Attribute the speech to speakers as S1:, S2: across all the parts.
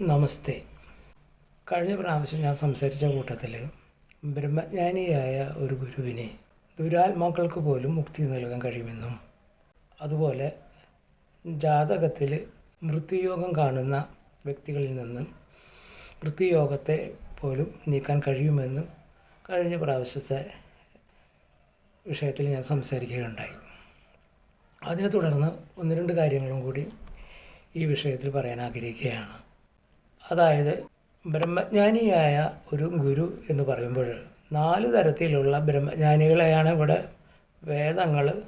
S1: നമസ്തേ. കഴിഞ്ഞ പ്രാവശ്യം ഞാൻ സംസാരിച്ച കൂട്ടത്തിൽ ബ്രഹ്മജ്ഞാനിയായ ഒരു ഗുരുവിനെ ദുരാത്മാക്കൾക്ക് പോലും മുക്തി നൽകാൻ കഴിയുമെന്നും അതുപോലെ ജാതകത്തിൽ മൃത്യുയോഗം കാണുന്ന വ്യക്തികളിൽ നിന്നും മൃത്യുയോഗത്തെ പോലും നീക്കാൻ കഴിയുമെന്നും കഴിഞ്ഞ പ്രാവശ്യത്തെ വിഷയത്തിൽ ഞാൻ സംസാരിക്കുകയുണ്ടായി. അതിനെ തുടർന്ന് ഒന്ന് രണ്ട് കാര്യങ്ങളും കൂടി ഈ വിഷയത്തിൽ പറയാൻ ആഗ്രഹിക്കുകയാണ്. അതായത് ബ്രഹ്മജ്ഞാനിയായ ഒരു ഗുരു എന്ന് പറയുമ്പോൾ നാല് തരത്തിലുള്ള ബ്രഹ്മജ്ഞാനികളെയാണ് ഇവിടെ വേദങ്ങൾ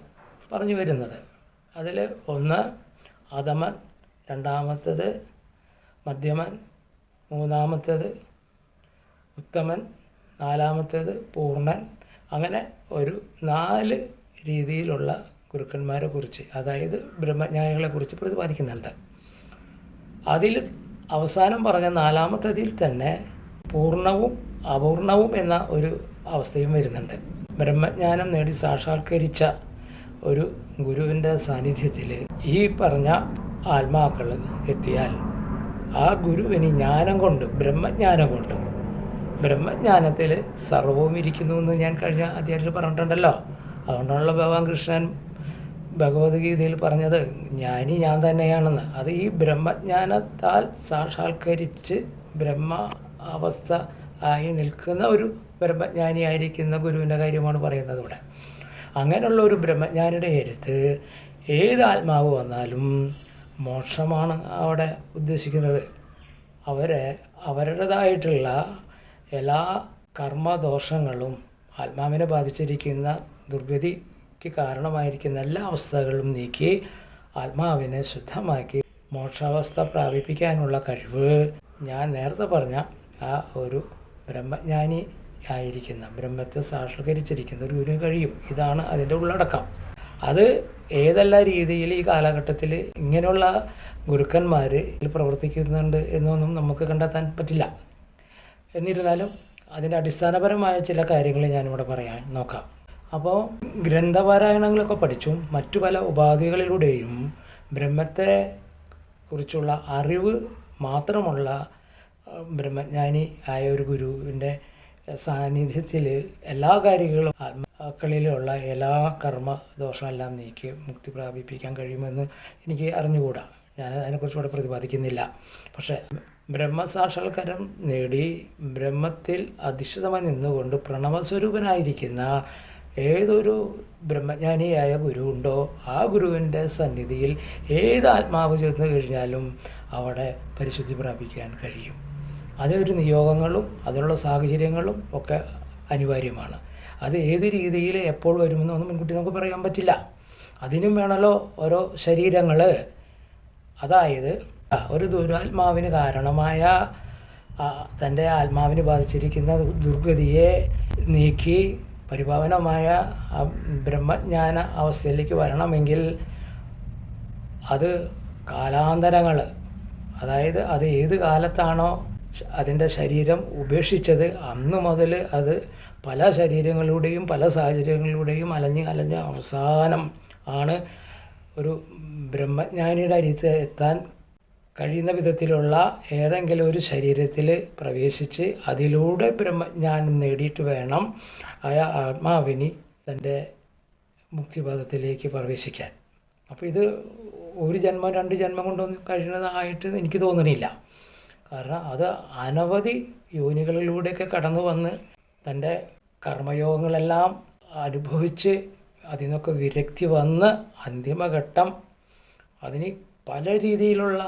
S1: പറഞ്ഞു വരുന്നത്. അതിൽ ഒന്ന് അധമൻ രണ്ടാമത്തേത് മധ്യമൻ മൂന്നാമത്തേത് ഉത്തമൻ നാലാമത്തേത് പൂർണൻ. അങ്ങനെ ഒരു നാല് രീതിയിലുള്ള ഗുരുക്കന്മാരെ കുറിച്ച് അതായത് ബ്രഹ്മജ്ഞാനികളെ കുറിച്ച് പ്രതിപാദിക്കുന്നുണ്ട്. അതിൽ അവസാനം പറഞ്ഞ നാലാമത്തതിൽ തന്നെ പൂർണവും അപൂർണവും എന്ന ഒരു അവസ്ഥയും വരുന്നുണ്ട്. ബ്രഹ്മജ്ഞാനം നേടി സാക്ഷാത്കരിച്ച ഒരു ഗുരുവിന്റെ സാന്നിധ്യത്തിൽ ഈ പറഞ്ഞ ആത്മാക്കൾ എത്തിയാൽ ആ ഗുരുവിന് ജ്ഞാനം കൊണ്ട് ബ്രഹ്മജ്ഞാനം കൊണ്ട് ബ്രഹ്മജ്ഞാനത്തിൽ സർവവും ഇരിക്കുന്നു എന്ന് ഞാൻ കഴിഞ്ഞ അധ്യായത്തിൽ പറഞ്ഞിട്ടുണ്ടല്ലോ. അതുകൊണ്ടാണല്ലോ ഭഗവാൻ കൃഷ്ണൻ ഭഗവത്ഗീതയിൽ പറഞ്ഞത് ജ്ഞാനി ഞാൻ തന്നെയാണെന്ന്. അത് ഈ ബ്രഹ്മജ്ഞാനത്താൽ സാക്ഷാത്കരിച്ച് ബ്രഹ്മ അവസ്ഥ ആയി നിൽക്കുന്ന ഒരു ബ്രഹ്മജ്ഞാനിയായിരിക്കുന്ന ഗുരുവിന്റെ കാര്യമാണ് പറയുന്നത് ഇവിടെ. അങ്ങനെയുള്ള ഒരു ബ്രഹ്മജ്ഞാനിയുടെ എഴുത്ത് ഏത് ആത്മാവ് വന്നാലും മോക്ഷമാണ് അവിടെ ഉദ്ദേശിക്കുന്നത്. അവരെ അവരുടേതായിട്ടുള്ള എല്ലാ കർമ്മദോഷങ്ങളും ആത്മാവിനെ ബാധിച്ചിരിക്കുന്ന ദുർഗതിക്ക് കാരണമായിരിക്കുന്ന എല്ലാ അവസ്ഥകളും നീക്കി ആത്മാവിനെ ശുദ്ധമാക്കി മോക്ഷാവസ്ഥ പ്രാപിപ്പിക്കാനുള്ള കഴിവ് ഞാൻ നേരത്തെ പറഞ്ഞ ആ ഒരു ബ്രഹ്മജ്ഞാനി ആയിരിക്കുന്ന ബ്രഹ്മത്തെ സാക്ഷാത്കരിച്ചിരിക്കുന്ന ഒരു ഗുരു കഴിയും. ഇതാണ് അതിന്റെ ഉള്ളടക്കം. അത് ഏതെല്ലാം രീതിയിൽ ഈ കാലഘട്ടത്തിൽ ഇങ്ങനെയുള്ള ഗുരുക്കന്മാർ പ്രവർത്തിക്കുന്നുണ്ട് എന്നൊന്നും നമുക്ക് കണ്ടെത്താൻ പറ്റില്ല. എന്നിരുന്നാലും അതിന്റെ അടിസ്ഥാനപരമായ ചില കാര്യങ്ങൾ ഞാനിവിടെ പറയാൻ നോക്കാം. അപ്പോൾ ഗ്രന്ഥപാരായണങ്ങളൊക്കെ പഠിച്ചും മറ്റു പല ഉപാധികളിലൂടെയും ബ്രഹ്മത്തെ കുറിച്ചുള്ള അറിവ് മാത്രമുള്ള ബ്രഹ്മജ്ഞാനി ആയ ഒരു ഗുരുവിന്റെ സാന്നിധ്യത്തിൽ എല്ലാ കാര്യങ്ങളും ആത്മാക്കളിലുള്ള എല്ലാ കർമ്മ ദോഷമെല്ലാം നീക്കി മുക്തി പ്രാപിപ്പിക്കാൻ കഴിയുമെന്ന് എനിക്ക് അറിഞ്ഞുകൂടാ. ഞാൻ അതിനെക്കുറിച്ച് ഇവിടെ പ്രതിപാദിക്കുന്നില്ല. പക്ഷേ ബ്രഹ്മസാക്ഷാത്കാരം നേടി ബ്രഹ്മത്തിൽ അധിഷ്ഠിതമായി നിന്നുകൊണ്ട് പ്രണവസ്വരൂപനായിരിക്കുന്ന ഏതൊരു ബ്രഹ്മജ്ഞാനിയായ ഗുരുവുണ്ടോ ആ ഗുരുവിന്റെ സന്നിധിയിൽ ഏത് ആത്മാവ് ചെന്ന് കഴിഞ്ഞാലും അവിടെ പരിശുദ്ധി പ്രാപിക്കാൻ കഴിയും. അതിനൊരു നിയോഗങ്ങളും അതിനുള്ള സാഹചര്യങ്ങളും ഒക്കെ അനിവാര്യമാണ്. അത് ഏത് രീതിയിൽ എപ്പോൾ വരുമെന്നൊന്നും മുൻകൂട്ടി നമുക്ക് പറയാൻ പറ്റില്ല. അതിനും വേണമല്ലോ ഓരോ ശരീരങ്ങൾ. അതായത് ഒരു ദുരാത്മാവിന് കാരണമായ തന്റെ ആത്മാവിന് ബാധിച്ചിരിക്കുന്ന ദുർഗതിയെ നീക്കി പരിപാവനമായ ആ ബ്രഹ്മജ്ഞാന അവസ്ഥയിലേക്ക് വരണമെങ്കിൽ അത് കാലാന്തരങ്ങൾ അതായത് അത് ഏത് കാലത്താണോ അതിന്റെ ശരീരം ഉപേക്ഷിച്ചത് അന്ന് മുതൽ അത് പല ശരീരങ്ങളിലൂടെയും പല സാഹചര്യങ്ങളിലൂടെയും അലഞ്ഞ് അലഞ്ഞ് അവസാനം ആണ് ഒരു ബ്രഹ്മജ്ഞാനിയുടെ അരിത്ത് എത്താൻ കഴിയുന്ന വിധത്തിലുള്ള ഏതെങ്കിലും ഒരു ശരീരത്തിൽ പ്രവേശിച്ച് അതിലൂടെ ബ്രഹ്മജ്ഞാനം നേടിയിട്ട് വേണം ആ ആത്മാവിനി തന്റെ മുക്തിപഥത്തിലേക്ക് പ്രവേശിക്കാൻ. അപ്പോൾ ഇത് ഒരു ജന്മം രണ്ട് ജന്മം കൊണ്ടൊന്നും കഴിയുന്നതായിട്ട് എനിക്ക് തോന്നണില്ല. കാരണം അത് അനവധി യോനികളിലൂടെയൊക്കെ കടന്നു വന്ന് തന്റെ കർമ്മയോഗങ്ങളെല്ലാം അനുഭവിച്ച് അതിൽ നിന്നൊക്കെ വിരക്തി വന്ന് അന്തിമഘട്ടം അതിന് പല രീതിയിലുള്ള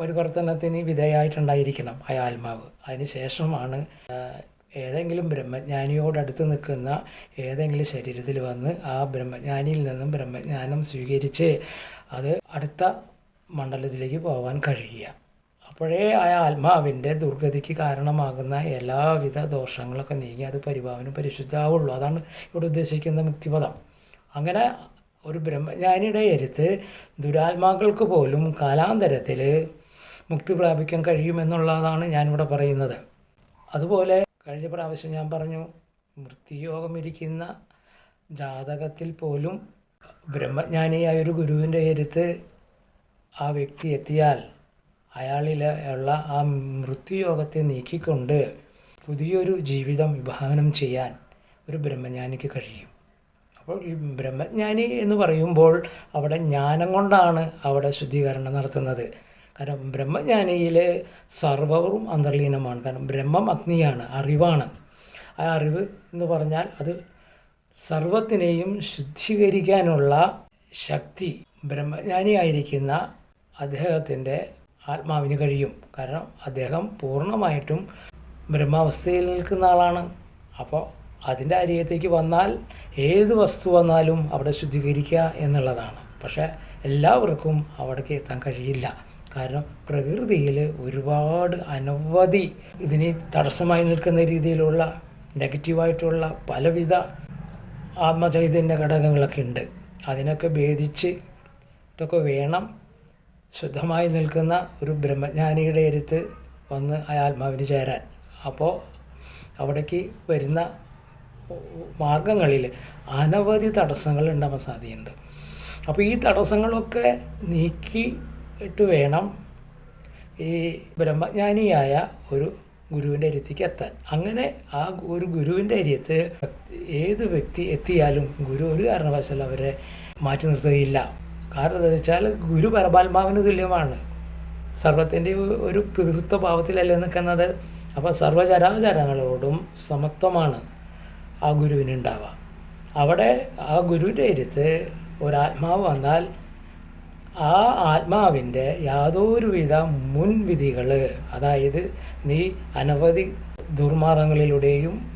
S1: പരിവർത്തനത്തിന് വിധേയമായിട്ടുണ്ടായിരിക്കണം ആ ആത്മാവ്. അതിന് ശേഷമാണ് ഏതെങ്കിലും ഏതെങ്കിലും ബ്രഹ്മജ്ഞാനിയോടടുത്ത് നിൽക്കുന്ന ഏതെങ്കിലും ശരീരത്തിൽ വന്ന് ആ ബ്രഹ്മജ്ഞാനിയിൽ നിന്നും ബ്രഹ്മജ്ഞാനം സ്വീകരിച്ച് അത് അടുത്ത മണ്ഡലത്തിലേക്ക് പോകാൻ കഴിയുക. അപ്പോഴേ ആ ആത്മാവിന്റെ ദുർഗതിക്ക് കാരണമാകുന്ന എല്ലാവിധ ദോഷങ്ങളൊക്കെ നീങ്ങി അത് പരിഭാവനം പരിശുദ്ധാവുള്ളൂ. അതാണ് ഇവിടെ ഉദ്ദേശിക്കുന്ന മുക്തിപദം. അങ്ങനെ ഒരു ബ്രഹ്മജ്ഞാനിയുടെ എരുത്ത് ദുരാത്മാക്കൾക്ക് പോലും കാലാന്തരത്തിൽ മുക്തി പ്രാപിക്കാൻ കഴിയുമെന്നുള്ളതാണ് ഞാനിവിടെ പറയുന്നത്. അതുപോലെ കഴിഞ്ഞ പ്രാവശ്യം ഞാൻ പറഞ്ഞു മൃത്യുയോഗം ഇരിക്കുന്ന ജാതകത്തിൽ പോലും ബ്രഹ്മജ്ഞാനിയായ ഒരു ഗുരുവിന്റെ എരുത്ത് ആ വ്യക്തി എത്തിയാൽ അയാളിൽ ഉള്ള ആ മൃത്യുയോഗത്തെ നീക്കിക്കൊണ്ട് പുതിയൊരു ജീവിതം വിഭാവനം ചെയ്യാൻ ഒരു ബ്രഹ്മജ്ഞാനിക്ക് കഴിയും. അപ്പോൾ ഈ ബ്രഹ്മജ്ഞാനി എന്ന് പറയുമ്പോൾ അവിടെ ജ്ഞാനം കൊണ്ടാണ് അവിടെ ശുദ്ധീകരണം നടത്തുന്നത്. കാരണം ബ്രഹ്മജ്ഞാനിയിൽ സർവവും അന്തർലീനമാണ്. കാരണം ബ്രഹ്മം അഗ്നിയാണ് അറിവാണ്. ആ അറിവ് എന്ന് പറഞ്ഞാൽ അത് സർവത്തിനെയും ശുദ്ധീകരിക്കാനുള്ള ശക്തി ബ്രഹ്മജ്ഞാനിയായിരിക്കുന്ന അദ്ദേഹത്തിന്റെ ആത്മാവിന് കഴിയും. കാരണം അദ്ദേഹം പൂർണമായിട്ടും ബ്രഹ്മാവസ്ഥയിൽ നിൽക്കുന്ന ആളാണ്. അപ്പോൾ അതിന്റെ അരികത്തേക്ക് വന്നാൽ ഏത് വസ്തു വന്നാലും അവിടെ ശുദ്ധീകരിക്കുക എന്നുള്ളതാണ്. പക്ഷേ എല്ലാവർക്കും അവിടേക്ക് എത്താൻ കഴിയില്ല. കാരണം പ്രകൃതിയിൽ ഒരുപാട് അനവധി ഇതിന് തടസ്സമായി നിൽക്കുന്ന രീതിയിലുള്ള നെഗറ്റീവായിട്ടുള്ള പലവിധ ആത്മചൈതന്യ ഘടകങ്ങളൊക്കെ ഉണ്ട്. അതിനൊക്കെ ഭേദിച്ച് ഇതൊക്കെ വേണം. ശുദ്ധമായി നിൽക്കുന്ന ഒരു ബ്രഹ്മജ്ഞാനിയുടെ അടുത്ത് വന്ന് ആ ആത്മാവിന് ചേരാൻ. അപ്പോൾ അവിടേക്ക് വരുന്ന മാർഗങ്ങളിൽ അനവധി തടസ്സങ്ങൾ ഉണ്ടാവാൻ സാധ്യതയുണ്ട് അപ്പോൾ ഈ തടസ്സങ്ങളൊക്കെ നീക്കി ഇട്ട് വേണം ഈ ബ്രഹ്മജ്ഞാനിയായ ഒരു ഗുരുവിന്റെ അരിയത്തേക്ക് എത്താൻ. അങ്ങനെ ആ ഒരു ഗുരുവിന്റെ അരിയത്ത് ഏത് വ്യക്തി എത്തിയാലും ഗുരു ഒരു കാരണവശാലും അവരെ മാറ്റി നിർത്തുകയില്ല. കാരണം എന്താ വെച്ചാൽ ഗുരു പരമാത്മാവിന് തുല്യമാണ്. സർവത്തിന്റെ ഒരു പിതൃത്വ ഭാവത്തിലല്ലേ നിൽക്കുന്നത്? അപ്പോൾ സർവചരാചരങ്ങളോടും സമത്വമാണ് ആ ഗുരുവിനുണ്ടാവുക. അവിടെ ആ ഗുരുവിന്റെ അരിയത്ത് ഒരാത്മാവ് വന്നാൽ ആ ആത്മാവിന്റെ യാതൊരുവിധ മുൻവിധികൾ അതായത് നീ അനവധി ദുർമാർഗങ്ങളിലൂടെയും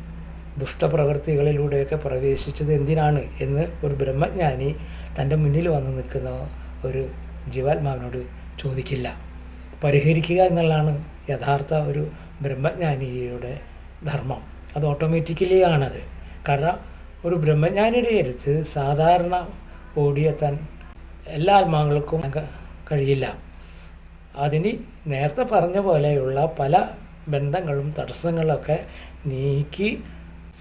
S1: ദുഷ്ടപ്രവൃത്തികളിലൂടെയൊക്കെ പ്രവേശിച്ചത് എന്തിനാണ് എന്ന് ഒരു ബ്രഹ്മജ്ഞാനി തന്റെ മുന്നിൽ വന്ന് നിൽക്കുന്ന ഒരു ജീവാത്മാവിനോട് ചോദിക്കില്ല. പരിഹരിക്കുക എന്നുള്ളതാണ് യഥാർത്ഥ ഒരു ബ്രഹ്മജ്ഞാനിയുടെ ധർമ്മം. അത് ഓട്ടോമാറ്റിക്കലി ആണത്. കാരണം ഒരു ബ്രഹ്മജ്ഞാനിയുടെ അടുത്ത് സാധാരണ ഓടിയെത്താൻ എല്ലാ ആത്മാക്കൾക്കും കഴിയില്ല. അതിന് നേരത്തെ പറഞ്ഞ പോലെയുള്ള പല ബന്ധങ്ങളും തടസ്സങ്ങളൊക്കെ നീക്കി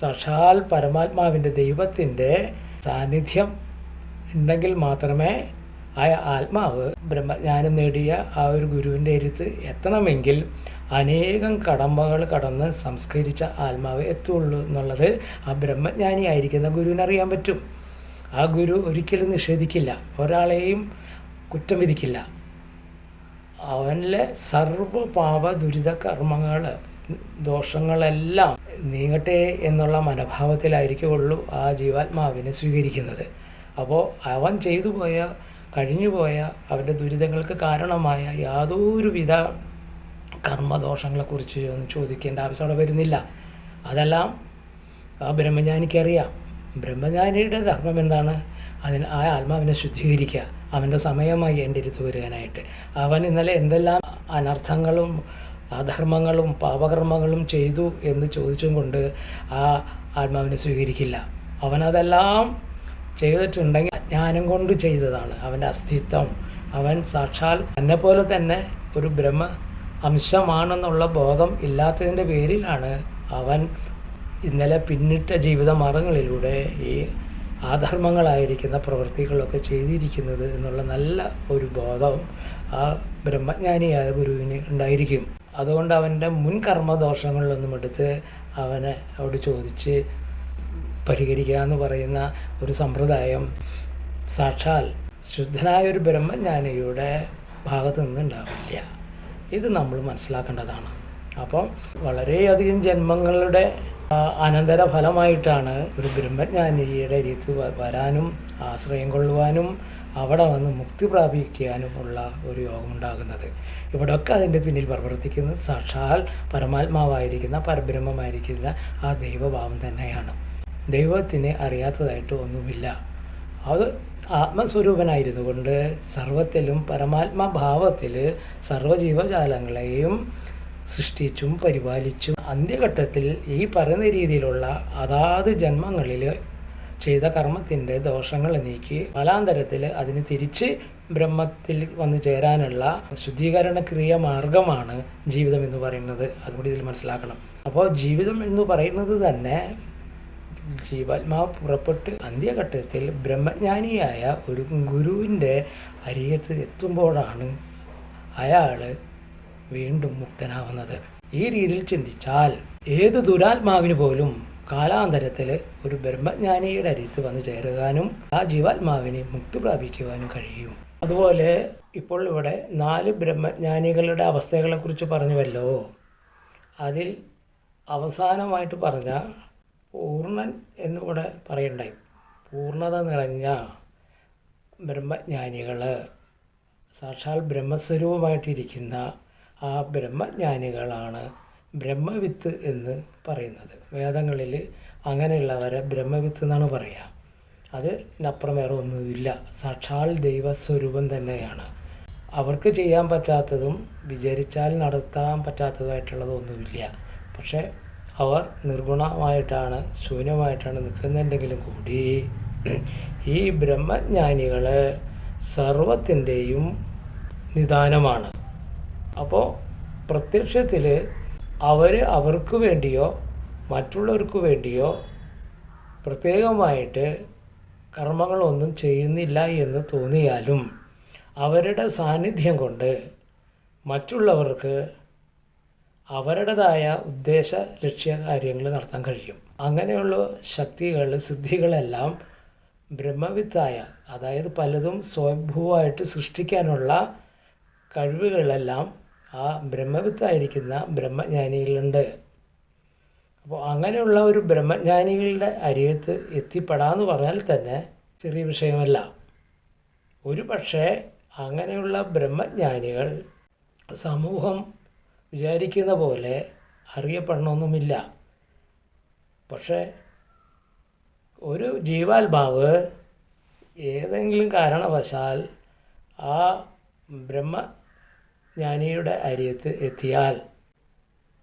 S1: സഷാൽ പരമാത്മാവിന്റെ ദൈവത്തിന്റെ സാന്നിധ്യം ഉണ്ടെങ്കിൽ മാത്രമേ ആ ആത്മാവ് ബ്രഹ്മജ്ഞാനം നേടിയ ആ ഒരു ഗുരുവിന്റെ അരുത്ത് എത്തണമെങ്കിൽ അനേകം കടമ്പകൾ കടന്ന് സംസ്കരിച്ച ആത്മാവ് എത്തുള്ളൂ എന്നുള്ളത് ആ ബ്രഹ്മജ്ഞാനി ആയിരിക്കുന്ന ഗുരുവിനറിയാൻ പറ്റും. ആ ഗുരു ഒരിക്കലും നിഷേധിക്കില്ല. ഒരാളെയും കുറ്റം വിധിക്കില്ല. അവനിലെ സർവ പാപ ദുരിത കർമ്മങ്ങൾ ദോഷങ്ങളെല്ലാം നീങ്ങട്ടെ എന്നുള്ള മനോഭാവത്തിലായിരിക്കുള്ളൂ ആ ജീവാത്മാവിനെ സ്വീകരിക്കുന്നത്. അപ്പോൾ അവൻ ചെയ്തു പോയ കഴിഞ്ഞുപോയ അവന്റെ ദുരിതങ്ങൾക്ക് കാരണമായ യാതൊരുവിധ കർമ്മദോഷങ്ങളെക്കുറിച്ച് ഒന്നും ചോദിക്കേണ്ട ആവശ്യം അവിടെ വരുന്നില്ല. അതെല്ലാം ആ ബ്രഹ്മജ്ഞാനിക്കറിയാം ബ്രഹ്മജ്ഞാനിയുടെ ധർമ്മം എന്താണ്? അതിന് ആ ആത്മാവിനെ ശുദ്ധീകരിക്കുക. അവന്റെ സമയമായി എന്റെ അടുത്ത് വരുവാനായിട്ട്. അവൻ ഇന്നലെ എന്തെല്ലാം അനർത്ഥങ്ങളും അധർമ്മങ്ങളും പാപകർമ്മങ്ങളും ചെയ്തു എന്ന് ചോദിച്ചും കൊണ്ട് ആ ആത്മാവിനെ സ്വീകരിക്കില്ല. അവനതെല്ലാം ചെയ്തിട്ടുണ്ടെങ്കിൽ ജ്ഞാനം കൊണ്ട് ചെയ്തതാണ്. അവന്റെ അസ്തിത്വം. അവൻ സാക്ഷാൽ എന്നെ പോലെ തന്നെ ഒരു ബ്രഹ്മ അംശമാണെന്നുള്ള ബോധം ഇല്ലാത്തതിന്റെ പേരിലാണ് അവൻ ഇന്നലെ പിന്നിട്ട ജീവിത മാർഗങ്ങളിലൂടെ ഈ ആധർമ്മങ്ങളായിരിക്കുന്ന പ്രവൃത്തികളൊക്കെ ചെയ്തിരിക്കുന്നത് എന്നുള്ള നല്ല ഒരു ബോധം ആ ബ്രഹ്മജ്ഞാനിയായ ഗുരുവിന് ഉണ്ടായിരിക്കും. അതുകൊണ്ട് അവന്റെ മുൻ കർമ്മദോഷങ്ങളിലൊന്നും എടുത്ത് അവനെ അവിടെ ചോദിച്ച് പരിഹരിക്കുക എന്ന് പറയുന്ന ഒരു സമ്പ്രദായം സാക്ഷാൽ ശുദ്ധനായ ഒരു ബ്രഹ്മജ്ഞാനിയുടെ ഭാഗത്തു നിന്നുണ്ടാവില്ല. ഇത് നമ്മൾ മനസ്സിലാക്കേണ്ടതാണ്. അപ്പം വളരെയധികം ജന്മങ്ങളുടെ അനന്തര ഫലമായിട്ടാണ് ഒരു ബ്രഹ്മജ്ഞാനിയുടെ രീതി വരാനും ആശ്രയം കൊള്ളുവാനും അവിടെ വന്ന് മുക്തി പ്രാപിക്കാനുമുള്ള ഒരു യോഗം ഉണ്ടാകുന്നത് ഇവിടെയൊക്കെ അതിന്റെ പിന്നിൽ പ്രവർത്തിക്കുന്ന. സാക്ഷാൽ പരമാത്മാവായിരിക്കുന്ന പരബ്രഹ്മമായിരിക്കുന്ന ആ ദൈവഭാവം തന്നെയാണ്. ദൈവത്തിന് അറിയാത്തതായിട്ട് ഒന്നുമില്ല. അത് ആത്മസ്വരൂപനായിരുന്നു കൊണ്ട് സർവത്തിലും പരമാത്മഭാവത്തിൽ സർവജീവജാലങ്ങളെയും സൃഷ്ടിച്ചും പരിപാലിച്ചും അന്ത്യഘട്ടത്തിൽ ഈ പറയുന്ന രീതിയിലുള്ള അതാത് ജന്മങ്ങളിൽ ചെയ്ത കർമ്മത്തിന്റെ ദോഷങ്ങൾ നീക്കി കാലാന്തരത്തിൽ അതിന് തിരിച്ച് ബ്രഹ്മത്തിൽ വന്നു ചേരാനുള്ള ശുദ്ധീകരണ ക്രിയ മാർഗമാണ് ജീവിതം എന്ന് പറയുന്നത്. അതുകൂടി ഇതിൽ മനസ്സിലാക്കണം. അപ്പോൾ ജീവിതം എന്ന് പറയുന്നത് തന്നെ ജീവാത്മാവ് പുറപ്പെട്ട് അന്ത്യഘട്ടത്തിൽ ബ്രഹ്മജ്ഞാനിയായ ഒരു ഗുരുവിന്റെ അരിയത്ത് എത്തുമ്പോഴാണ് അയാൾ വീണ്ടും മുക്തനാവുന്നത് ഈ രീതിയിൽ ചിന്തിച്ചാൽ ഏത് ദുരാത്മാവിന് പോലും കാലാന്തരത്തിൽ ഒരു ബ്രഹ്മജ്ഞാനിയുടെ അരിത്ത് വന്ന് ചേരുവാനും ആ ജീവാത്മാവിനെ മുക്തി പ്രാപിക്കുവാനും കഴിയും. അതുപോലെ ഇപ്പോൾ ഇവിടെ നാല് ബ്രഹ്മജ്ഞാനികളുടെ അവസ്ഥകളെക്കുറിച്ച് പറഞ്ഞുവല്ലോ. അതിൽ അവസാനമായിട്ട് പറഞ്ഞ പൂർണൻ എന്നുകൂടെ പറയണ്ടായി. പൂർണത നിറഞ്ഞ ബ്രഹ്മജ്ഞാനികൾ സാക്ഷാൽ ബ്രഹ്മസ്വരൂപമായിട്ടിരിക്കുന്ന ആ ബ്രഹ്മജ്ഞാനികളാണ് ബ്രഹ്മവിത്ത് എന്ന് പറയുന്നത്. വേദങ്ങളിൽ അങ്ങനെയുള്ളവരെ ബ്രഹ്മവിത്ത് എന്നാണ് പറയുക അതിനപ്പുറം വേറെ ഒന്നുമില്ല. സാക്ഷാൽ ദൈവസ്വരൂപം തന്നെയാണ്. അവർക്ക് ചെയ്യാൻ പറ്റാത്തതും വിചാരിച്ചാൽ നടത്താൻ പറ്റാത്തതായിട്ടുള്ളതൊന്നുമില്ല പക്ഷേ അവർ നിർഗുണമായിട്ടാണ് ശൂന്യമായിട്ടാണ് നിൽക്കുന്നുണ്ടെങ്കിലും കൂടി ഈ ബ്രഹ്മജ്ഞാനികൾ സർവത്തിന്റെയും നിദാനമാണ്. അപ്പോൾ പ്രത്യക്ഷത്തിൽ അവർ അവർക്ക് വേണ്ടിയോ മറ്റുള്ളവർക്ക് വേണ്ടിയോ പ്രത്യേകമായിട്ട് കർമ്മങ്ങളൊന്നും ചെയ്യുന്നില്ല എന്ന് തോന്നിയാലും അവരുടെ സാന്നിധ്യം കൊണ്ട് മറ്റുള്ളവർക്ക് അവരുടേതായ ഉദ്ദേശ ലക്ഷ്യ കാര്യങ്ങൾ നടത്താൻ കഴിയും. അങ്ങനെയുള്ള ശക്തികൾ സിദ്ധികളെല്ലാം ബ്രഹ്മവിത്തായ അതായത് പലതും സ്വയംഭൂവായിട്ട് സൃഷ്ടിക്കാനുള്ള കഴിവുകളെല്ലാം ആ ബ്രഹ്മവിത്തായിരിക്കുന്ന ബ്രഹ്മജ്ഞാനികളുണ്ട്. അപ്പോൾ അങ്ങനെയുള്ള ഒരു ബ്രഹ്മജ്ഞാനികളുടെ അരിയത്ത് എത്തിപ്പെടാമെന്ന് പറഞ്ഞാൽ തന്നെ ചെറിയ വിഷയമല്ല. ഒരു പക്ഷേ അങ്ങനെയുള്ള ബ്രഹ്മജ്ഞാനികൾ സമൂഹം വിചാരിക്കുന്ന പോലെ അറിയപ്പെടണമെന്നുമില്ല. പക്ഷേ ഒരു ജീവാത്മാവ് ഏതെങ്കിലും കാരണവശാൽ ആ ബ്രഹ്മജ്ഞാനിയുടെ അരിയത്ത് എത്തിയാൽ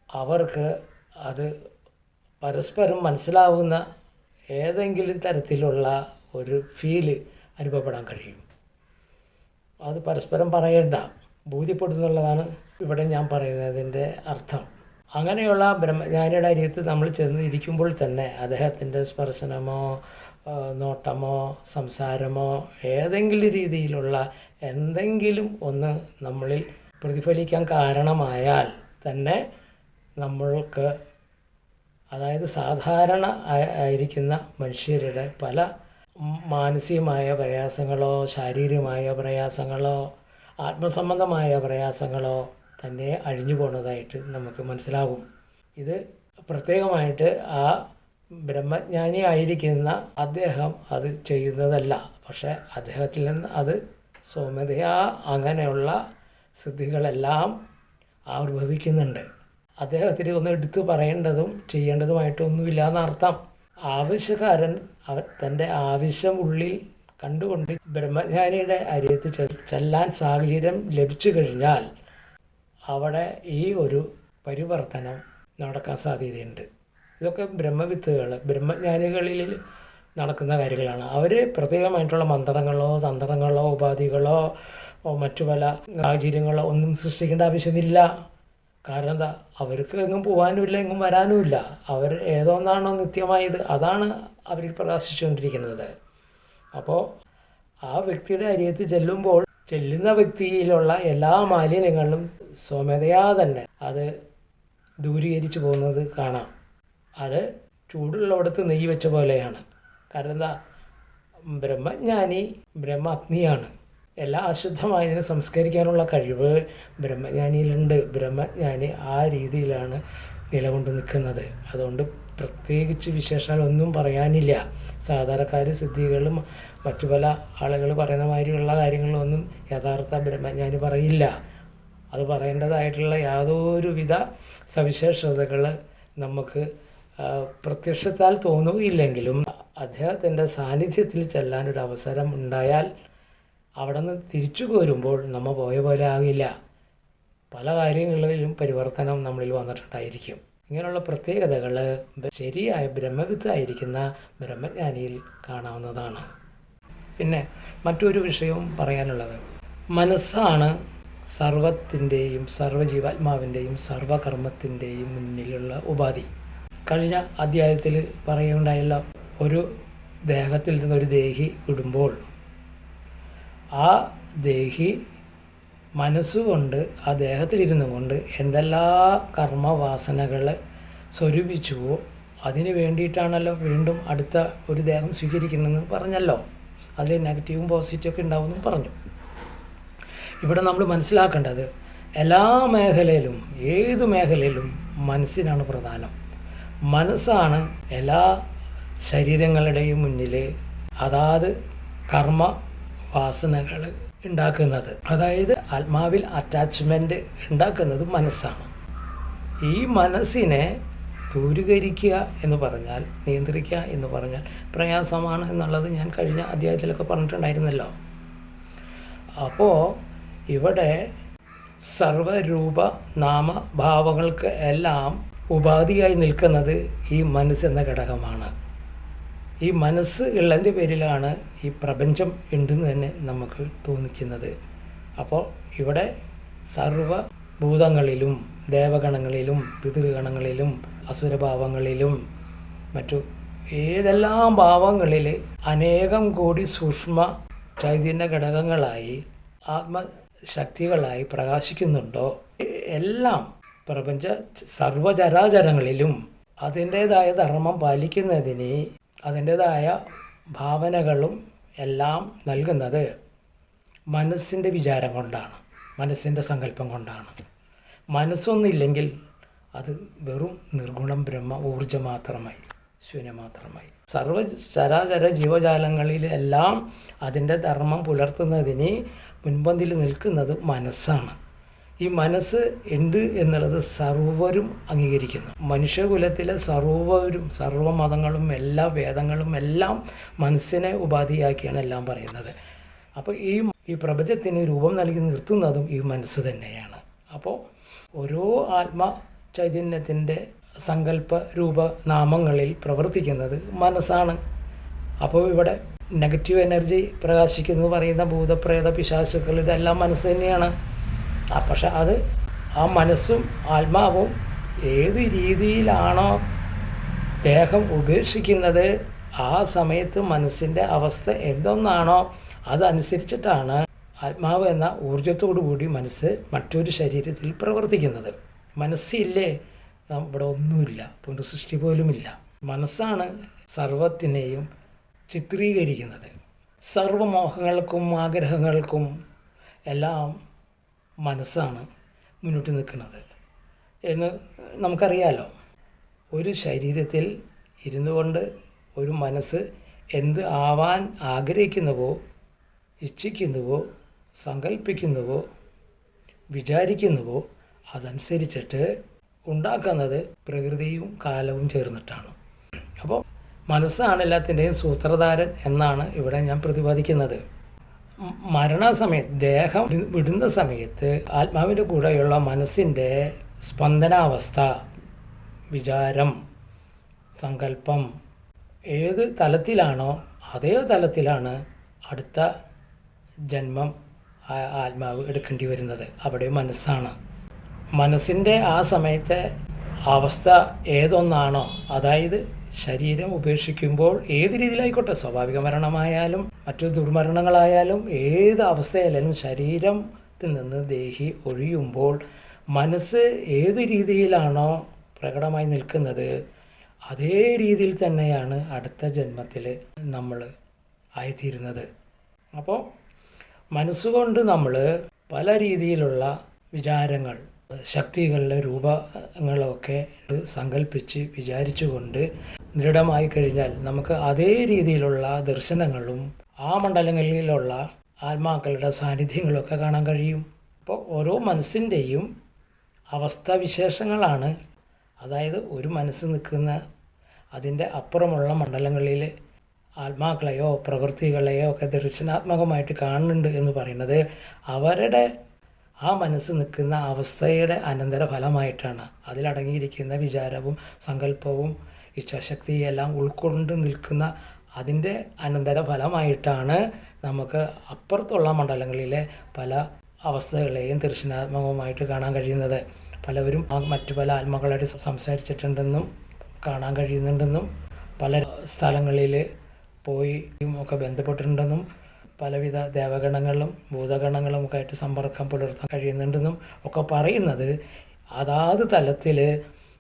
S1: അവർക്ക് അത് പരസ്പരം മനസ്സിലാവുന്ന ഏതെങ്കിലും തരത്തിലുള്ള ഒരു ഫീൽ അനുഭവപ്പെടാൻ കഴിയും. അത് പരസ്പരം പറയേണ്ട ബോധ്യപ്പെടുന്നുള്ളതാണ് ഇവിടെ ഞാൻ പറയുന്നതിന്റെ അർത്ഥം. അങ്ങനെയുള്ള ബ്രഹ്മജ്ഞാനിയുടെ അരിയത്ത് നമ്മൾ ചെന്ന് ഇരിക്കുമ്പോൾ തന്നെ അദ്ദേഹത്തിന്റെ സ്പർശനമോ നോട്ടമോ സംസാരമോ ഏതെങ്കിലും രീതിയിലുള്ള എന്തെങ്കിലും ഒന്ന് നമ്മളിൽ പ്രതിഫലിക്കാൻ കാരണമായാൽ തന്നെ നമ്മൾക്ക് അതായത് സാധാരണ ആയിരിക്കുന്ന മനുഷ്യരുടെ പല മാനസികമായ പ്രയാസങ്ങളോ ശാരീരികമായ പ്രയാസങ്ങളോ ആത്മസംബന്ധമായ പ്രയാസങ്ങളോ തന്നെ അഴിഞ്ഞു പോകുന്നതായിട്ട് നമുക്ക് മനസ്സിലാകും. ഇത് പ്രത്യേകമായിട്ട് ആ ബ്രഹ്മജ്ഞാനി ആയിരിക്കുന്ന അദ്ദേഹം അത് ചെയ്യുന്നതല്ല. പക്ഷേ അദ്ദേഹത്തിൽ നിന്ന് അത് സ്വമതയാ അങ്ങനെയുള്ള സിദ്ധികളെല്ലാം ആവിർഭവിക്കുന്നുണ്ട്. അദ്ദേഹത്തിന് ഒന്ന് എടുത്തു പറയേണ്ടതും ചെയ്യേണ്ടതുമായിട്ടൊന്നുമില്ല എന്നർത്ഥം ആവശ്യക്കാരൻ അവ തന്റെ ആവശ്യം ഉള്ളിൽ കണ്ടുകൊണ്ട് ബ്രഹ്മജ്ഞാനിയുടെ അരിയത്ത് ചെല്ലാൻ സാഹചര്യം ലഭിച്ചു കഴിഞ്ഞാൽ അവിടെ ഈ ഒരു പരിവർത്തനം നടക്കാൻ സാധ്യതയുണ്ട്. ഇതൊക്കെ ബ്രഹ്മവിത്തുകൾ ബ്രഹ്മജ്ഞാനികളിൽ നടക്കുന്ന കാര്യങ്ങളാണ്. അവർ പ്രത്യേകമായിട്ടുള്ള മന്ത്രങ്ങളോ തന്ത്രങ്ങളോ ഉപാധികളോ മറ്റു പല സാഹചര്യങ്ങളോ ഒന്നും സൃഷ്ടിക്കേണ്ട ആവശ്യമില്ല. കാരണം എന്താ? അവർക്ക് എങ്ങും പോകാനുമില്ല എങ്ങും വരാനുമില്ല. അവർ ഏതോന്നാണോ നിത്യമായത് അതാണ് അവരിൽ പ്രകാശിച്ചുകൊണ്ടിരിക്കുന്നത്. അപ്പോൾ ആ വ്യക്തിയുടെ അരിയത്ത് ചെല്ലുമ്പോൾ ചെല്ലുന്ന വ്യക്തിയിലുള്ള എല്ലാ മാലിന്യങ്ങളും സ്വമേധയാ തന്നെ അത് ദൂരീകരിച്ചു പോകുന്നത് കാണാം. അത് ചൂടുള്ളവിടത്ത് നെയ്യ് വെച്ച പോലെയാണ്. കാരണം എന്താ? ബ്രഹ്മജ്ഞാനി ബ്രഹ്മ അഗ്നിയാണ്. എല്ലാം അശുദ്ധമായതിനെ സംസ്കരിക്കാനുള്ള കഴിവ് ബ്രഹ്മജ്ഞാനിയിലുണ്ട്. ബ്രഹ്മജ്ഞാനി ആ രീതിയിലാണ് നിലകൊണ്ട് നിൽക്കുന്നത്. അതുകൊണ്ട് പ്രത്യേകിച്ച് വിശേഷാൽ ഒന്നും പറയാനില്ല. സാധാരണക്കാർ സിദ്ധികളും മറ്റു പല ആളുകൾ പറയുന്ന മാതിരിയുള്ള കാര്യങ്ങളൊന്നും യഥാർത്ഥ ബ്രഹ്മജ്ഞാനി പറയില്ല. അത് പറയേണ്ടതായിട്ടുള്ള യാതൊരുവിധ സവിശേഷതകൾ നമുക്ക് പ്രത്യക്ഷത്താൽ തോന്നുകയില്ലെങ്കിലും അദ്ദേഹത്തിന്റെ സാന്നിധ്യത്തിൽ ചെല്ലാനൊരവസരം ഉണ്ടായാൽ അവിടെ നിന്ന് തിരിച്ചു പോരുമ്പോൾ നമ്മൾ പോയ പോലെ ആകില്ല. പല കാര്യങ്ങളിലും പരിവർത്തനം നമ്മളിൽ വന്നിട്ടുണ്ടായിരിക്കും. ഇങ്ങനെയുള്ള പ്രത്യേകതകൾ ശരിയായ ബ്രഹ്മവിത്തായിരിക്കുന്ന ബ്രഹ്മജ്ഞാനിയിൽ കാണാവുന്നതാണ്. പിന്നെ മറ്റൊരു വിഷയവും പറയാനുള്ളത്. മനസ്സാണ് സർവത്തിന്റെയും സർവജീവാത്മാവിന്റെയും സർവകർമ്മത്തിന്റെയും മുന്നിലുള്ള ഉപാധി. കഴിഞ്ഞ അധ്യായത്തിൽ പറയുകയുണ്ടായല്ലോ ഒരു ദേഹത്തിൽ നിന്നൊരു ദേഹി വിടുമ്പോൾ ആ ദേഹി മനസ്സുകൊണ്ട് ആ ദേഹത്തിലിരുന്നു കൊണ്ട് എന്തെല്ലാ കർമ്മവാസനകൾ സ്വരൂപിച്ചുവോ അതിന് വേണ്ടിയിട്ടാണല്ലോ വീണ്ടും അടുത്ത ഒരു ദേഹം സ്വീകരിക്കണമെന്ന് പറഞ്ഞല്ലോ. അതിൽ നെഗറ്റീവും പോസിറ്റീവും ഒക്കെ ഉണ്ടാവുമെന്നും പറഞ്ഞു. ഇവിടെ നമ്മൾ മനസ്സിലാക്കേണ്ടത് എല്ലാ മേഖലയിലും ഏത് മേഖലയിലും മനസ്സിനാണ് പ്രധാനം. മനസ്സാണ് എല്ലാ ശരീരങ്ങളുടെയും മുന്നിൽ അതാത് കർമ്മ വാസനകൾ ഉണ്ടാക്കുന്നത്. അതായത് ആത്മാവിൽ അറ്റാച്ച്മെന്റ് ഉണ്ടാക്കുന്നത് മനസ്സാണ്. ഈ മനസ്സിനെ ദൂരീകരിക്കുക എന്ന് പറഞ്ഞാൽ നിയന്ത്രിക്കുക എന്ന് പറഞ്ഞാൽ പ്രയാസമാണ് എന്നുള്ളത് ഞാൻ കഴിഞ്ഞ അധ്യായത്തിലൊക്കെ പറഞ്ഞിട്ടുണ്ടായിരുന്നല്ലോ. അപ്പോൾ ഇവിടെ സർവരൂപ നാമഭാവങ്ങൾക്ക് എല്ലാം ഉപാധിയായി നിൽക്കുന്നത് ഈ മനസ്സെന്ന ഘടകമാണ്. ഈ മനസ്സ് ഉള്ളതിന്റെ പേരിലാണ് ഈ പ്രപഞ്ചം ഉണ്ടെന്ന് തന്നെ നമുക്ക് തോന്നിക്കുന്നത്. അപ്പോൾ ഇവിടെ സർവ ഭൂതങ്ങളിലും ദേവഗണങ്ങളിലും പിതൃഗണങ്ങളിലും അസുരഭാവങ്ങളിലും മറ്റു ഏതെല്ലാം ഭാവങ്ങളിൽ അനേകം കോടി സൂക്ഷ്മ ചൈതന്യ ഘടകങ്ങളായി ആത്മശക്തികളായി പ്രകാശിക്കുന്നുണ്ടോ? എല്ലാം പ്രപഞ്ച സർവചരാചരങ്ങളിലും അതിന്റേതായ ധർമ്മം പാലിക്കുന്നതിന് അതിന്റേതായ ഭാവനകളും എല്ലാം നൽകുന്നത് മനസ്സിന്റെ വിചാരം കൊണ്ടാണ് മനസ്സിന്റെ സങ്കല്പം കൊണ്ടാണ്. മനസ്സൊന്നില്ലെങ്കിൽ അത് വെറും നിർഗുണം ബ്രഹ്മ ഊർജം മാത്രമായി ശൂന്യം മാത്രമായി. സർവ ചരാചര ജീവജാലങ്ങളിലെല്ലാം അതിന്റെ ധർമ്മം പുലർത്തുന്നതിന് മുൻപന്തിൽ നിൽക്കുന്നത് മനസ്സാണ്. ഈ മനസ്സ് ഉണ്ട് എന്നുള്ളത് സർവരും അംഗീകരിക്കുന്നു. മനുഷ്യകുലത്തിലെ സർവരും സർവമതങ്ങളും എല്ലാ വേദങ്ങളും എല്ലാം മനസ്സിനെ ഉപാധിയാക്കിയാണ് എല്ലാം പറയുന്നത്. അപ്പോൾ ഈ ഈ പ്രപഞ്ചത്തിന് രൂപം നൽകി നിർത്തുന്നതും ഈ മനസ്സ് തന്നെയാണ്. അപ്പോൾ ഓരോ ആത്മ ചൈതന്യത്തിന്റെ സങ്കല്പ രൂപ നാമങ്ങളിൽ പ്രവർത്തിക്കുന്നത് മനസ്സാണ്. അപ്പോൾ ഇവിടെ നെഗറ്റീവ് എനർജി പ്രകാശിക്കുന്നു പറയുന്ന ഭൂതപ്രേത പിശാചുക്കൾ ഇതെല്ലാം മനസ്സ് തന്നെയാണ്. ആ പക്ഷെ അത് ആ മനസ്സും ആത്മാവും ഏത് രീതിയിലാണോ ദേഹം ഉപേക്ഷിക്കുന്നത് ആ സമയത്ത് മനസ്സിന്റെ അവസ്ഥ എന്തൊന്നാണോ അതനുസരിച്ചിട്ടാണ് ആത്മാവ് എന്ന ഊർജത്തോടു കൂടി മനസ്സ് മറ്റൊരു ശരീരത്തിൽ പ്രവർത്തിക്കുന്നത്. മനസ്സില്ലേ? ഇവിടെ ഒന്നുമില്ല. പുനഃസൃഷ്ടി പോലുമില്ല. മനസ്സാണ് സർവത്തിനെയും ചിത്രീകരിക്കുന്നത്. സർവമോഹങ്ങൾക്കും ആഗ്രഹങ്ങൾക്കും എല്ലാം മനസ്സാണ് മുന്നോട്ട് നിൽക്കുന്നത്. എന്ന് നമുക്കറിയാമല്ലോ ഒരു ശരീരത്തിൽ ഇരുന്നു കൊണ്ട് ഒരു മനസ്സ് എന്ത് ആവാൻ ആഗ്രഹിക്കുന്നുവോ ഇച്ഛിക്കുന്നുവോ സങ്കല്പിക്കുന്നുവോ വിചാരിക്കുന്നുവോ അതനുസരിച്ചിട്ട് ഉണ്ടാക്കുന്നത് പ്രകൃതിയും കാലവും ചേർന്നിട്ടാണ്. അപ്പോൾ മനസ്സാണ് എല്ലാത്തിന്റെയും സൂത്രധാരൻ എന്നാണ് ഇവിടെ ഞാൻ പ്രതിപാദിക്കുന്നത്. മരണസമയത്ത് ദേഹം വിടുന്ന സമയത്ത് ആത്മാവിന്റെ കൂടെയുള്ള മനസ്സിന്റെ സ്പന്ദനാവസ്ഥ വിചാരം സങ്കല്പം ഏത് തലത്തിലാണോ അതേ തലത്തിലാണ് അടുത്ത ജന്മം ആത്മാവ് എടുക്കേണ്ടി വരുന്നത്. അവിടെ മനസ്സാണ്. മനസ്സിന്റെ ആ സമയത്തെ അവസ്ഥ ഏതൊന്നാണോ അതായത് ശരീരം ഉപേക്ഷിക്കുമ്പോൾ ഏത് രീതിയിലായിക്കോട്ടെ? സ്വാഭാവിക മരണമായാലും മറ്റു ദുർമരണങ്ങളായാലും ഏത് അവസ്ഥയായാലും ശരീരത്തിൽ നിന്ന് ദേഹി ഒഴിയുമ്പോൾ മനസ്സ് ഏത് രീതിയിലാണോ പ്രകടമായി നിൽക്കുന്നത് അതേ രീതിയിൽ തന്നെയാണ് അടുത്ത ജന്മത്തിൽ നമ്മൾ ആയിത്തീരുന്നത്. അപ്പോൾ മനസ്സുകൊണ്ട് നമ്മൾ പല രീതിയിലുള്ള വിചാരങ്ങൾ ശക്തികളുടെ രൂപങ്ങളൊക്കെ സങ്കല്പിച്ച് വിചാരിച്ചുകൊണ്ട് ദൃഢമായി കഴിഞ്ഞാൽ നമുക്ക് അതേ രീതിയിലുള്ള ദർശനങ്ങളും ആ മണ്ഡലങ്ങളിലുള്ള ആത്മാക്കളുടെ സാന്നിധ്യങ്ങളൊക്കെ കാണാൻ കഴിയും. അപ്പോൾ ഓരോ മനസ്സിന്റെയും അവസ്ഥാവിശേഷങ്ങളാണ് അതായത് ഒരു മനസ്സ് നിൽക്കുന്ന അതിന്റെ അപ്പുറമുള്ള മണ്ഡലങ്ങളിൽ ആത്മാക്കളെയോ പ്രവൃത്തികളെയോ ഒക്കെ ദർശനാത്മകമായിട്ട് കാണുന്നുണ്ട് എന്ന് പറയുന്നത് അവരുടെ ആ മനസ്സ് നിൽക്കുന്ന അവസ്ഥയുടെ അനന്തര ഫലമായിട്ടാണ് അതിലടങ്ങിയിരിക്കുന്ന വിചാരവും സങ്കല്പവും ഇച്ഛാശക്തിയും എല്ലാം ഉൾക്കൊണ്ട് നിൽക്കുന്ന അതിന്റെ അനന്തര ഫലമായിട്ടാണ് നമുക്ക് അപ്പുറത്തുള്ള മണ്ഡലങ്ങളിലെ പല അവസ്ഥകളെയും ദർശനാത്മകമായിട്ട് കാണാൻ കഴിയുന്നത്. പലവരും മറ്റു പല ആത്മാക്കളായിട്ട് സംസാരിച്ചിട്ടുണ്ടെന്നും കാണാൻ കഴിയുന്നുണ്ടെന്നും പല സ്ഥലങ്ങളിൽ പോയി ഒക്കെ ബന്ധപ്പെട്ടിട്ടുണ്ടെന്നും പലവിധ ദേവഗണങ്ങളും ഭൂതഗണങ്ങളും ഒക്കെ ആയിട്ട് സമ്പർക്കം പുലർത്താൻ കഴിയുന്നുണ്ടെന്നും ഒക്കെ പറയുന്നത് അതാത് തലത്തിൽ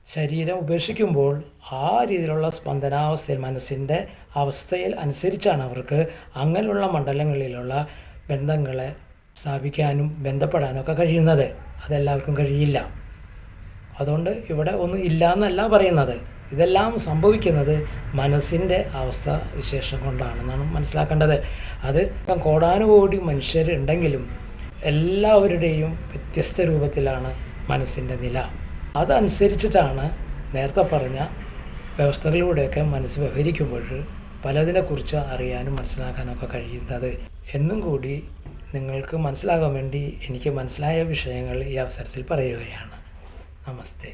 S1: ശരീരം ഉപേക്ഷിക്കുമ്പോൾ ആ രീതിയിലുള്ള സ്പന്ദനാവസ്ഥയിൽ മനസ്സിന്റെ അവസ്ഥയിൽ അനുസരിച്ചാണ് അവർക്ക് അങ്ങനെയുള്ള മണ്ഡലങ്ങളിലുള്ള ബന്ധങ്ങളെ സ്ഥാപിക്കാനും ബന്ധപ്പെടാനും ഒക്കെ കഴിയുന്നത്. അതെല്ലാവർക്കും കഴിയില്ല. അതുകൊണ്ട് ഇവിടെ ഒന്നും ഇല്ല എന്നല്ല പറയുന്നത്. ഇതെല്ലാം സംഭവിക്കുന്നത് മനസ്സിന്റെ അവസ്ഥ വിശേഷം കൊണ്ടാണെന്നാണ് മനസ്സിലാക്കേണ്ടത്. അത് കോടാനുകോടി മനുഷ്യരുണ്ടെങ്കിലും എല്ലാവരുടെയും വ്യത്യസ്ത രൂപത്തിലാണ് മനസ്സിന്റെ നില. അതനുസരിച്ചിട്ടാണ് നേരത്തെ പറഞ്ഞ വ്യവസ്ഥകളിലൂടെയൊക്കെ മനസ്സ് വ്യവഹരിക്കുമ്പോൾ പലതിനെക്കുറിച്ച് അറിയാനും മനസ്സിലാക്കാനൊക്കെ കഴിയുന്നത്. എന്നും കൂടി നിങ്ങൾക്ക് മനസ്സിലാകാൻ വേണ്ടി എനിക്ക് മനസ്സിലായ വിഷയങ്ങൾ ഈ അവസരത്തിൽ പറയുകയാണ്. നമസ്തേ.